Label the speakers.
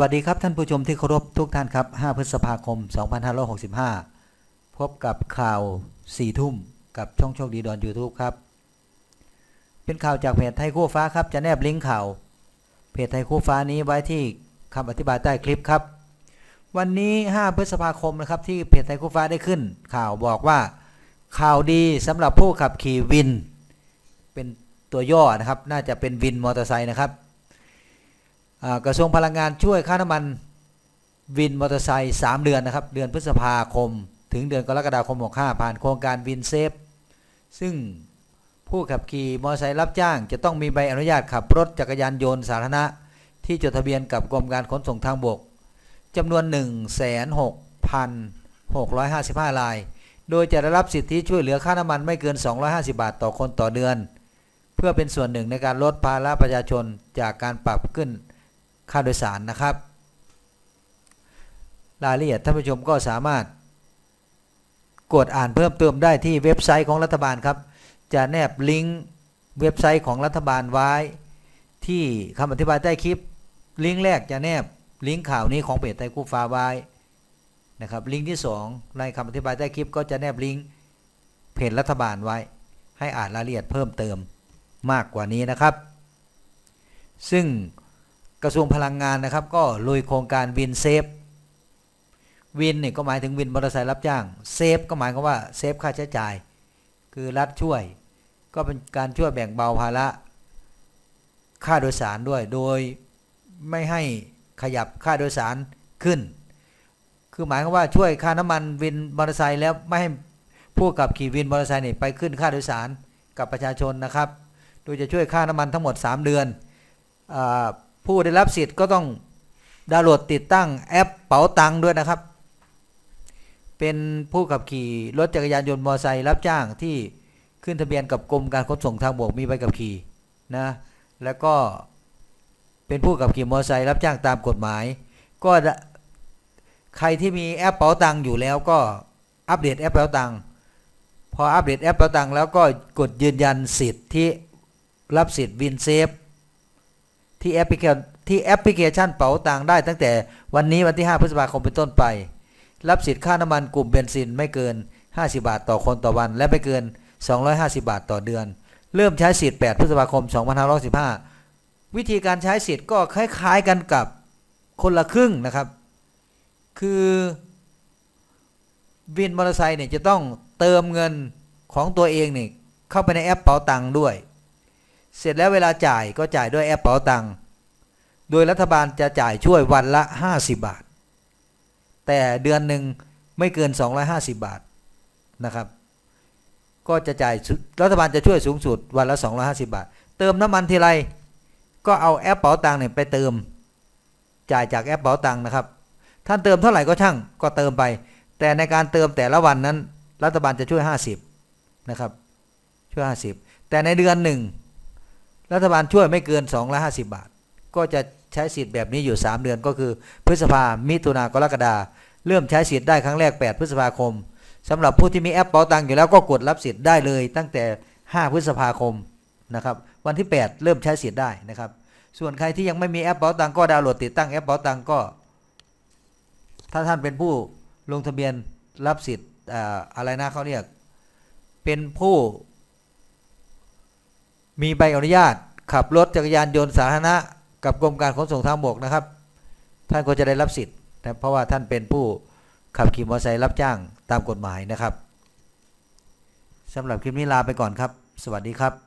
Speaker 1: วัสดีครับท่านผู้ชมที่เคารพทุกท่านครับ 5 พฤษภาคม 2565 พบกับข่าว 4 ทุ่มกับช่องโชคดีดอน YouTube ครับ เป็นข่าวจากเพจไทยคู่ฟ้าครับ จะแนบลิงก์ข่าว เพจไทยคู่ฟ้านี้ไว้ที่คำอธิบายใต้คลิปครับ วันนี้ 5 พฤษภาคมนะครับที่เพจไทยคู่ฟ้าได้ขึ้น ข่าวบอกว่า ข่าวดีสำหรับผู้ขับขี่วิน เป็นตัวย่อนะครับ น่าจะเป็นวินมอเตอร์ไซค์นะครับ กระทรวงพลังงานช่วยค่าน้ำมันวินมอเตอร์ไซค์3เดือนนะครับ เดือนพฤษภาคม ถึงเดือนกรกฎาคม65ผ่านโครงการวินเซฟ ซึ่งผู้ขับขี่มอเตอร์ไซค์รับจ้าง จะต้องมีใบอนุญาตขับรถจักรยานยนต์สาธารณะ ที่จดทะเบียนกับกรมการขนส่งทางบกจำนวน 1,6,655 ราย โดยจะได้รับสิทธิช่วยเหลือค่าน้ำมันไม่เกิน 250 บาทต่อคนต่อเดือน เพื่อเป็นส่วนหนึ่งในการลดภาระประชาชนจากการปรับขึ้น ค่าโดยสารนะครับ รายละเอียดท่านผู้ชมก็สามารถ กดอ่านเพิ่มเติมได้ที่เว็บไซต์ของรัฐบาลครับ จะแนบลิงก์เว็บไซต์ของรัฐบาลไว้ ที่คำอธิบายใต้คลิป ลิงก์แรกจะแนบลิงก์ข่าวนี้ของเพจไทยคู่ฟ้าไว้นะครับลิงก์ที่ 2 ในคำอธิบายใต้คลิปก็จะแนบลิงก์เพจรัฐบาลไว้ ให้อ่านรายละเอียดเพิ่มเติมมากกว่านี้นะครับ ซึ่ง กระทรวงพลังงานนะครับ ก็ลุยโครงการวินเซฟวินเนี่ยก็หมายถึงวินมอเตอร์ไซค์รับจ้างเซฟก็หมายความว่าเซฟค่าใช้จ่าย คือรัฐช่วย ก็เป็นการช่วยแบ่งเบาภาระค่าโดยสารด้วย โดยไม่ให้ขยับค่าโดยสารขึ้น คือหมายความว่าช่วยค่าน้ำมันวินมอเตอร์ไซค์แล้วไม่ให้ผู้ขับขี่วินมอเตอร์ไซค์นี่ไปขึ้นค่าโดยสารกับประชาชนนะครับ โดยจะช่วยค่าน้ำมันทั้งหมด 3 เดือนอา ผู้ได้รับสิทธิ์ก็ต้องดาวน์โหลดติดตั้งแอปเป๋าตังด้วยนะครับ เป็นผู้ขับขี่รถจักรยานยนต์มอเตอร์ไซค์รับจ้างที่ขึ้นทะเบียนกับกรมการขนส่งทางบกมีใบขับขี่นะแล้วก็เป็นผู้ขับขี่มอเตอร์ไซค์รับจ้างตามกฎหมาย ก็ใครที่มีแอปเป๋าตังอยู่แล้วก็อัปเดตแอปเป๋าตังพออัปเดตแอปเป๋าตังแล้วก็กดยืนยันสิทธิ์ที่รับสิทธิ์วินเซฟ ที่แอปพลิเคชันที่แอปพลิเคชันเป๋าตังค์ได้ตั้งแต่วันนี้วันที่ 5 พฤษภาคมเป็นต้นไป รับสิทธิ์ค่าน้ำมันกลุ่มเบนซินไม่เกิน 50 บาทต่อคนต่อวัน และไม่เกิน 250 บาทต่อเดือน เริ่มใช้สิทธิ์ 8 พฤษภาคม 2515 วิธีการใช้สิทธิ์ก็คล้าย ๆกันกับคนละครึ่งนะครับ คือวินมอเตอร์ไซค์เนี่ยจะต้องเติมเงินของตัวเองเนี่ยเข้าไปในแอปเป๋าตังค์ด้วย เสร็จแล้วเวลาจ่ายก็จ่ายด้วยแอปเป๋าตังค์โดยรัฐบาลจะจ่ายช่วยวันละ 50 บาท แต่เดือนหนึ่งไม่เกิน 250 บาทนะครับ ก็จะจ่ายรัฐบาลจะช่วยสูงสุดวันละ 250 บาท เติมน้ำมันทีไรก็เอาแอปเป๋าตังค์เนี่ยไปเติม จ่ายจากแอปเป๋าตังค์นะครับ ท่านเติมเท่าไหร่ก็ช่างก็เติมไป แต่ในการเติมแต่ละวันนั้น รัฐบาลจะช่วย 50นะครับช่วย 50 แต่ในเดือนหนึ่ง รัฐบาลช่วยไม่เกิน2ละ50บาท ก็จะใช้สิทธิ์แบบนี้อยู่ 3 เดือนก็คือ พฤษภา มิถุนากรกฎาเริ่มใช้สิทธิ์ได้ครั้งแรก 8 พฤษภาคมสำหรับผู้ที่มีแอปเป๋าตังค์อยู่แล้วก็กดรับสิทธิ์ได้เลย ตั้งแต่ 5 พฤษภาคมนะครับวันที่ 8 เริ่มใช้สิทธิ์ได้นะครับ ส่วนใครที่ยังไม่มีแอปเป๋าตังค์ก็ดาวน์โหลดติดตั้งแอปเป๋าตังค์ก็ ถ้าท่านเป็นผู้ลงทะเบียนรับสิทธิ์อะไรนะเขาเรียกเป็นผู้ มีใบอนุญาต ขับรถจักรยานยนต์สาธารณะ กับกรมการขนส่งทางบกนะครับ ท่านก็จะได้รับสิทธิ์นะเพราะว่าท่านเป็นผู้ขับขี่มอเตอร์ไซค์รับจ้างตามกฎหมายนะครับสำหรับคลิปนี้ลาไปก่อนครับ สวัสดีครับ